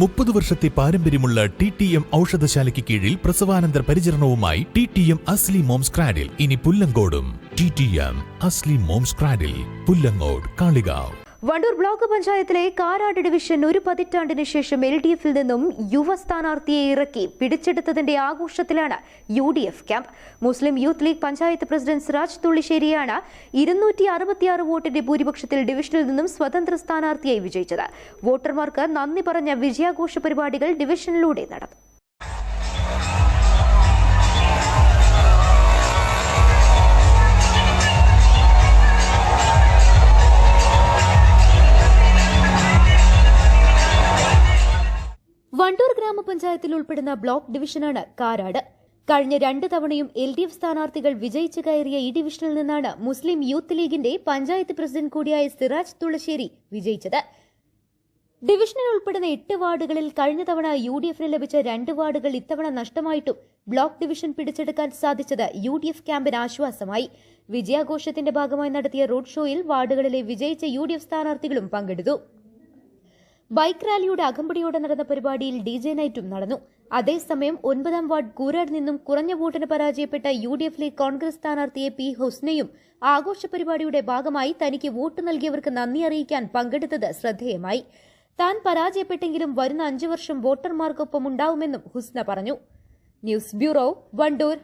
മുപ്പത് വർഷത്തെ പാരമ്പര്യമുള്ള ടി ടി എം ഔഷധശാലയ്ക്ക് കീഴിൽ പ്രസവാനന്തര പരിചരണവുമായി T T M Asli moms cradle ഇനി പുല്ലങ്കോടും. T T M Asli moms cradle Pullangode Kalikavu. Wandoor block പഞ്ചായത്തിലെ കാരാട് ഡിവിഷൻ ഒരു പതിറ്റാണ്ടിന് ശേഷം എൽ ഡി എഫിൽ നിന്നും യുവ സ്ഥാനാർത്ഥിയെ ഇറക്കി പിടിച്ചെടുത്തതിന്റെ ആഘോഷത്തിലാണ് U D F camp. Muslim youth league panchayat president Siraj തുള്ളിശ്ശേരിയാണ് ഇരുന്നൂറ്റി അറുപത്തിയാറ് വോട്ടിന്റെ ഭൂരിപക്ഷത്തിൽ ഡിവിഷനിൽ നിന്നും സ്വതന്ത്ര സ്ഥാനാർത്ഥിയായി വിജയിച്ചത്. വോട്ടർമാർക്ക് നന്ദി പറഞ്ഞ വിജയാഘോഷ പരിപാടികൾ ഡിവിഷനിലൂടെ നടന്നു. വണ്ടൂർ ഗ്രാമപഞ്ചായത്തിൽ ഉൾപ്പെടുന്ന ബ്ലോക്ക് ഡിവിഷനാണ് കാരാട്. കഴിഞ്ഞ രണ്ട് തവണയും എൽ ഡി എഫ് സ്ഥാനാർത്ഥികൾ വിജയിച്ചു കയറിയ ഈ ഡിവിഷനിൽ നിന്നാണ് മുസ്ലിം യൂത്ത് ലീഗിന്റെ പഞ്ചായത്ത് പ്രസിഡന്റ് കൂടിയായ സിറാജ് തുളശ്ശേരി വിജയിച്ചത്. ഡിവിഷനിൽ ഉൾപ്പെടുന്ന എട്ട് വാർഡുകളിൽ കഴിഞ്ഞ തവണ യു ഡി എഫിന് ലഭിച്ച രണ്ട് വാർഡുകൾ ഇത്തവണ നഷ്ടമായിട്ടും ബ്ലോക്ക് ഡിവിഷൻ പിടിച്ചെടുക്കാൻ സാധിച്ചത് യു ഡി എഫ് ക്യാമ്പിന് ആശ്വാസമായി. വിജയാഘോഷത്തിന്റെ ഭാഗമായി നടത്തിയ റോഡ് ഷോയിൽ വാർഡുകളിലെ വിജയിച്ച യു ഡി എഫ് സ്ഥാനാർത്ഥികളും പങ്കെടുത്തു. ബൈക്ക് റാലിയുടെ അകമ്പടിയോടെ നടന്ന പരിപാടിയിൽ ഡി ജെ നൈറ്റും നടന്നു. അതേസമയം ഒൻപതാം വാർഡ് കൂരാട് നിന്നും കുറഞ്ഞ വോട്ടിന് പരാജയപ്പെട്ട യു ഡി എഫിലെ കോൺഗ്രസ് സ്ഥാനാർത്ഥിയെ പി ഹുസ്നയും ആഘോഷ പരിപാടിയുടെ ഭാഗമായി തനിക്ക് വോട്ട് നൽകിയവർക്ക് നന്ദി അറിയിക്കാൻ പങ്കെടുത്തത് ശ്രദ്ധേയമായി. താൻ പരാജയപ്പെട്ടെങ്കിലും വരുന്ന അഞ്ചു വർഷം വോട്ടർമാർക്കൊപ്പം ഉണ്ടാവുമെന്നും ഹുസ്ന പറഞ്ഞു. News bureau Wandoor.